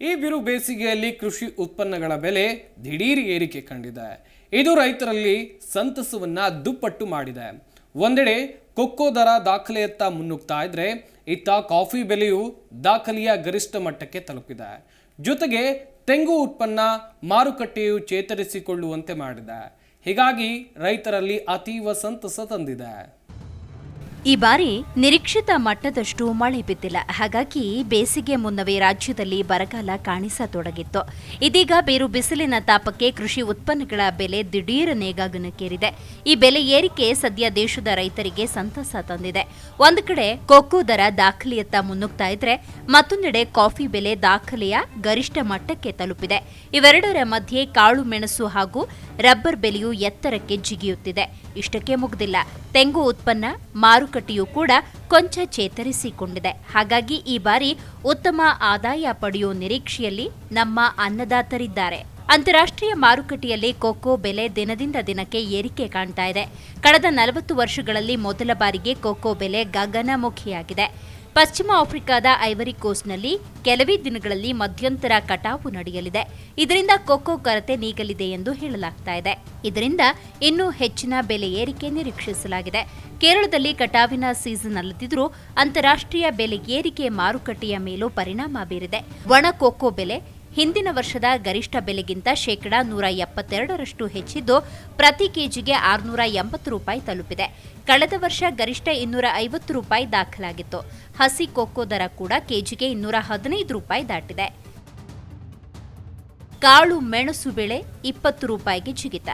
ಈ ಬಿರು ಬೇಸಿಗೆಯಲ್ಲಿ ಕೃಷಿ ಉತ್ಪನ್ನಗಳ ಬೆಲೆ ದಿಢೀರ್ ಏರಿಕೆ ಕಂಡಿದೆ. ಇದು ರೈತರಲ್ಲಿ ಸಂತಸವನ್ನ ದುಪ್ಪಟ್ಟು ಮಾಡಿದೆ. ಒಂದೆಡೆ ಕೊಕ್ಕೋ ದರ ದಾಖಲೆಯತ್ತ ಮುನ್ನುಗ್ತಾ ಇದ್ರೆ ಇತ್ತ ಕಾಫಿ ಬೆಲೆಯು ದಾಖಲೆಯ ಗರಿಷ್ಠ ಮಟ್ಟಕ್ಕೆ ತಲುಪಿದೆ. ಜೊತೆಗೆ ತೆಂಗು ಉತ್ಪನ್ನ ಮಾರುಕಟ್ಟೆಯು ಚೇತರಿಸಿಕೊಳ್ಳುವಂತೆ ಮಾಡಿದೆ. ಹೀಗಾಗಿ ರೈತರಲ್ಲಿ ಅತೀವ ಸಂತಸ ತಂದಿದೆ. ಈ ಬಾರಿ ನಿರೀಕ್ಷಿತ ಮಟ್ಟದಷ್ಟು ಮಳೆ ಬಿದ್ದಿಲ್ಲ. ಹಾಗಾಗಿ ಬೇಸಿಗೆ ಮುನ್ನವೇ ರಾಜ್ಯದಲ್ಲಿ ಬರಗಾಲ ಕಾಣಿಸತೊಡಗಿತ್ತು. ಇದೀಗ ಬೇರು ಬಿಸಿಲಿನ ತಾಪಕ್ಕೆ ಕೃಷಿ ಉತ್ಪನ್ನಗಳ ಬೆಲೆ ದಿಢೀರ್ ನೇಗಾಗನಕ್ಕೇರಿದೆ. ಈ ಬೆಲೆ ಏರಿಕೆ ಸದ್ಯ ದೇಶದ ರೈತರಿಗೆ ಸಂತಸ ತಂದಿದೆ. ಒಂದು ಕಡೆ ಕೊಕ್ಕೋ ದರ ದಾಖಲೆಯತ್ತ ಮುನ್ನುಗ್ತಾ ಇದ್ರೆ, ಮತ್ತೊಂದೆಡೆ ಕಾಫಿ ಬೆಲೆ ದಾಖಲೆಯ ಗರಿಷ್ಠ ಮಟ್ಟಕ್ಕೆ ತಲುಪಿದೆ. ಇವೆರಡರ ಮಧ್ಯೆ ಕಾಳು ಮೆಣಸು ಹಾಗೂ ರಬ್ಬರ್ ಬೆಲೆಯು ಎತ್ತರಕ್ಕೆ ಜಿಗಿಯುತ್ತಿದೆ. ಇಷ್ಟಕ್ಕೆ ಮುಗ್ದಿಲ್ಲ. ತೆಂಗು ಉತ್ಪನ್ನ ಮಾರುಕಟ್ಟೆಯೂ ಕೂಡ ಕೊಂಚ ಚೇತರಿಸಿಕೊಂಡಿದೆ. ಹಾಗಾಗಿ ಈ ಬಾರಿ ಉತ್ತಮ ಆದಾಯ ಪಡೆಯುವ ನಿರೀಕ್ಷೆಯಲ್ಲಿ ನಮ್ಮ ಅನ್ನದಾತರಿದ್ದಾರೆ. ಅಂತಾರಾಷ್ಟ್ರೀಯ ಮಾರುಕಟ್ಟೆಯಲ್ಲಿ ಕೊಕ್ಕೋ ಬೆಲೆ ದಿನದಿಂದ ದಿನಕ್ಕೆ ಏರಿಕೆ ಕಾಣ್ತಾ ಇದೆ. ಕಳೆದ ನಲವತ್ತು ವರ್ಷಗಳಲ್ಲಿ ಮೊದಲ ಬಾರಿಗೆ ಕೋಕೋ ಬೆಲೆ ಗಗನಮುಖಿಯಾಗಿದೆ. ಪಶ್ಚಿಮ ಆಫ್ರಿಕಾದ ಐವರಿ ಕೋಸ್ಟ್ನಲ್ಲಿ ಕೆಲವೇ ದಿನಗಳಲ್ಲಿ ಮಧ್ಯಂತರ ಕಟಾವು ನಡೆಯಲಿದೆ. ಇದರಿಂದ ಕೊಕ್ಕೋ ಕೊರತೆ ನೀಗಲಿದೆ ಎಂದು ಹೇಳಲಾಗ್ತಾ ಇದೆ. ಇದರಿಂದ ಇನ್ನೂ ಹೆಚ್ಚಿನ ಬೆಲೆ ಏರಿಕೆ ನಿರೀಕ್ಷಿಸಲಾಗಿದೆ. ಕೇರಳದಲ್ಲಿ ಕಟಾವಿನ ಸೀಸನ್ ಅಲ್ಲದಿದ್ದರೂ ಅಂತಾರಾಷ್ಟ್ರೀಯ ಬೆಲೆ ಏರಿಕೆ ಮಾರುಕಟ್ಟೆಯ ಮೇಲೂ ಪರಿಣಾಮ ಬೀರಿದೆ. ಒಣ ಕೊಕ್ಕೋ ಬೆಲೆ ಹಿಂದಿನ ವರ್ಷದ ಗರಿಷ್ಠ ಬೆಲೆಗಿಂತ ಶೇಕಡಾ ನೂರ ಎಪ್ಪತ್ತೆರಡರಷ್ಟು ಹೆಚ್ಚಿದ್ದು ಪ್ರತಿ ಕೆಜಿಗೆ ಆರುನೂರ ಎಂಬತ್ತು ರೂಪಾಯಿ ತಲುಪಿದೆ. ಕಳೆದ ವರ್ಷ ಗರಿಷ್ಠ ಇನ್ನೂರ ಐವತ್ತು ರೂಪಾಯಿ ದಾಖಲಾಗಿತ್ತು. ಹಸಿ ಕೊಕ್ಕೋ ದರ ಕೂಡ ಕೆಜಿಗೆ ಇನ್ನೂರ ಹದಿನೈದು ರೂಪಾಯಿ ದಾಟಿದೆ. ಕಾಳು ಮೆಣಸು ಬೆಳೆ ಇಪ್ಪತ್ತು ರೂಪಾಯಿಗೆ ಜಿಗಿತ.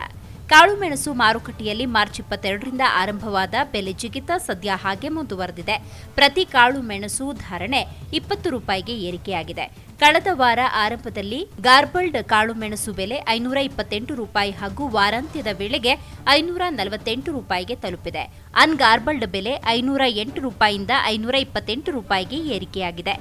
ಕಾಳುಮೆಣಸು ಮಾರುಕಟ್ಟೆಯಲ್ಲಿ ಮಾರ್ಚ್ ಇಪ್ಪತ್ತೆರಡರಿಂದ ಆರಂಭವಾದ ಬೆಲೆ ಜಿಗಿತ ಸದ್ಯ ಹಾಗೆ ಮುಂದುವರೆದಿದೆ. ಪ್ರತಿ ಕಾಳು ಮೆಣಸು ಧಾರಣೆ ಇಪ್ಪತ್ತು ರೂಪಾಯಿಗೆ ಏರಿಕೆಯಾಗಿದೆ. ಕಳೆದ ವಾರ ಆರಂಭದಲ್ಲಿ ಗಾರ್ಬಲ್ಡ್ ಕಾಳುಮೆಣಸು ಬೆಲೆ ಐನೂರ ಇಪ್ಪತ್ತೆಂಟು ರೂಪಾಯಿ ಹಾಗೂ ವಾರಾಂತ್ಯದ ವೇಳೆಗೆ ಐನೂರ ನಲವತ್ತೆಂಟು ರೂಪಾಯಿಗೆ ತಲುಪಿದೆ. ಅನ್ಗಾರ್ಬಲ್ಡ್ ಬೆಲೆ ಐನೂರ ಎಂಟು ರೂಪಾಯಿಯಿಂದ ಐನೂರ ಇಪ್ಪತ್ತೆಂಟು ರೂಪಾಯಿಗೆ ಏರಿಕೆಯಾಗಿದೆ.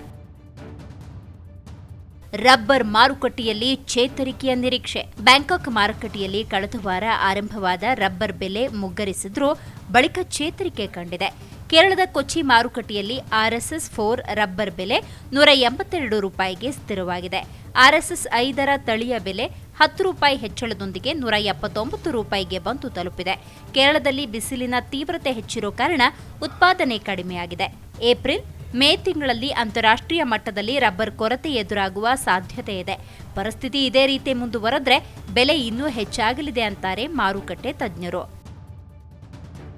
ರಬ್ಬರ್ ಮಾರುಕಟ್ಟೆಯಲ್ಲಿ ಚೇತರಿಕೆಯ ನಿರೀಕ್ಷೆ. ಬ್ಯಾಂಕಾಕ್ ಮಾರುಕಟ್ಟೆಯಲ್ಲಿ ಕಳೆದ ವಾರ ಆರಂಭವಾದ ರಬ್ಬರ್ ಬೆಲೆ ಮುಗ್ಗರಿಸಿದ್ರೂ ಬಳಿಕ ಚೇತರಿಕೆ ಕಂಡಿದೆ. ಕೇರಳದ ಕೊಚ್ಚಿ ಮಾರುಕಟ್ಟೆಯಲ್ಲಿ ಆರ್ಎಸ್ಎಸ್ ಫೋರ್ ರಬ್ಬರ್ ಬೆಲೆ ನೂರ ಎಂಬತ್ತೆರಡು ರೂಪಾಯಿಗೆ ಸ್ಥಿರವಾಗಿದೆ. ಆರ್ಎಸ್ಎಸ್ ಐದರ ತಳಿಯ ಬೆಲೆ ಹತ್ತು ರೂಪಾಯಿ ಹೆಚ್ಚಳದೊಂದಿಗೆ ನೂರ ಎಪ್ಪತ್ತೊಂಬತ್ತು ರೂಪಾಯಿಗೆ ಬಂದು ತಲುಪಿದೆ. ಕೇರಳದಲ್ಲಿ ಬಿಸಿಲಿನ ತೀವ್ರತೆ ಹೆಚ್ಚಿರೋ ಕಾರಣ ಉತ್ಪಾದನೆ ಕಡಿಮೆಯಾಗಿದೆ. ಏಪ್ರಿಲ್ ಮೇ ತಿಂಗಳಲ್ಲಿ ಅಂತಾರಾಷ್ಟ್ರೀಯ ಮಟ್ಟದಲ್ಲಿ ರಬ್ಬರ್ ಕೊರತೆ ಎದುರಾಗುವ ಸಾಧ್ಯತೆ ಇದೆ. ಪರಿಸ್ಥಿತಿ ಇದೇ ರೀತಿ ಮುಂದುವರೆದ್ರೆ ಬೆಲೆ ಇನ್ನೂ ಹೆಚ್ಚಾಗಲಿದೆ ಅಂತಾರೆ ಮಾರುಕಟ್ಟೆ ತಜ್ಞರು.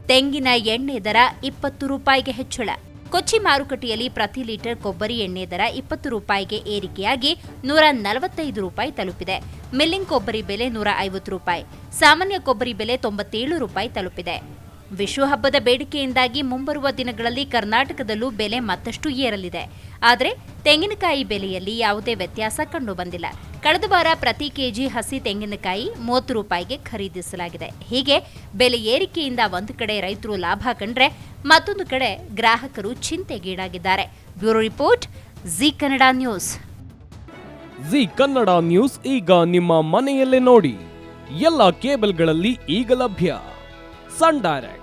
ತೆಂಗಿನ ಎಣ್ಣೆ ದರ ಇಪ್ಪತ್ತು ರೂಪಾಯಿಗೆ ಹೆಚ್ಚಳ. ಕೊಚ್ಚಿ ಮಾರುಕಟ್ಟೆಯಲ್ಲಿ ಪ್ರತಿ ಲೀಟರ್ ಕೊಬ್ಬರಿ ಎಣ್ಣೆ ದರ ಇಪ್ಪತ್ತು ರೂಪಾಯಿಗೆ ಏರಿಕೆಯಾಗಿ ನೂರ ನಲವತ್ತೈದು ರೂಪಾಯಿ ತಲುಪಿದೆ. ಮಿಲ್ಲಿಂಗ್ ಕೊಬ್ಬರಿ ಬೆಲೆ ನೂರ ಐವತ್ತು ರೂಪಾಯಿ. ಸಾಮಾನ್ಯ ಕೊಬ್ಬರಿ ಬೆಲೆ ತೊಂಬತ್ತೇಳು ರೂಪಾಯಿ ತಲುಪಿದೆ. ವಿಶ್ವ ಹಬ್ಬದ ಬೇಡಿಕೆಯಿಂದಾಗಿ ಮುಂಬರುವ ದಿನಗಳಲ್ಲಿ ಕರ್ನಾಟಕದಲ್ಲೂ ಬೆಲೆ ಮತ್ತಷ್ಟು ಏರಲಿದೆ. ಆದರೆ ತೆಂಗಿನಕಾಯಿ ಬೆಲೆಯಲ್ಲಿ ಯಾವುದೇ ವ್ಯತ್ಯಾಸ ಕಂಡು ಬಂದಿಲ್ಲ ಕಳೆದ ವಾರ ಪ್ರತಿ ಕೆಜಿ ಹಸಿ ತೆಂಗಿನಕಾಯಿ ಮೂವತ್ತು ರೂಪಾಯಿಗೆ ಖರೀದಿಸಲಾಗಿದೆ. ಹೀಗೆ ಬೆಲೆ ಏರಿಕೆಯಿಂದ ಒಂದು ಕಡೆ ರೈತರು ಲಾಭ ಕಂಡ್ರೆ ಮತ್ತೊಂದು ಕಡೆ ಗ್ರಾಹಕರು ಚಿಂತೆಗೀಡಾಗಿದ್ದಾರೆ. Bureau report, Zee Kannada news. Zee Kannada news ಈಗ ನಿಮ್ಮ ಮನೆಯಲ್ಲೇ ನೋಡಿ. ಎಲ್ಲ ಕೇಬಲ್ಗಳಲ್ಲಿ ಈಗ ಲಭ್ಯ. Sun Direct.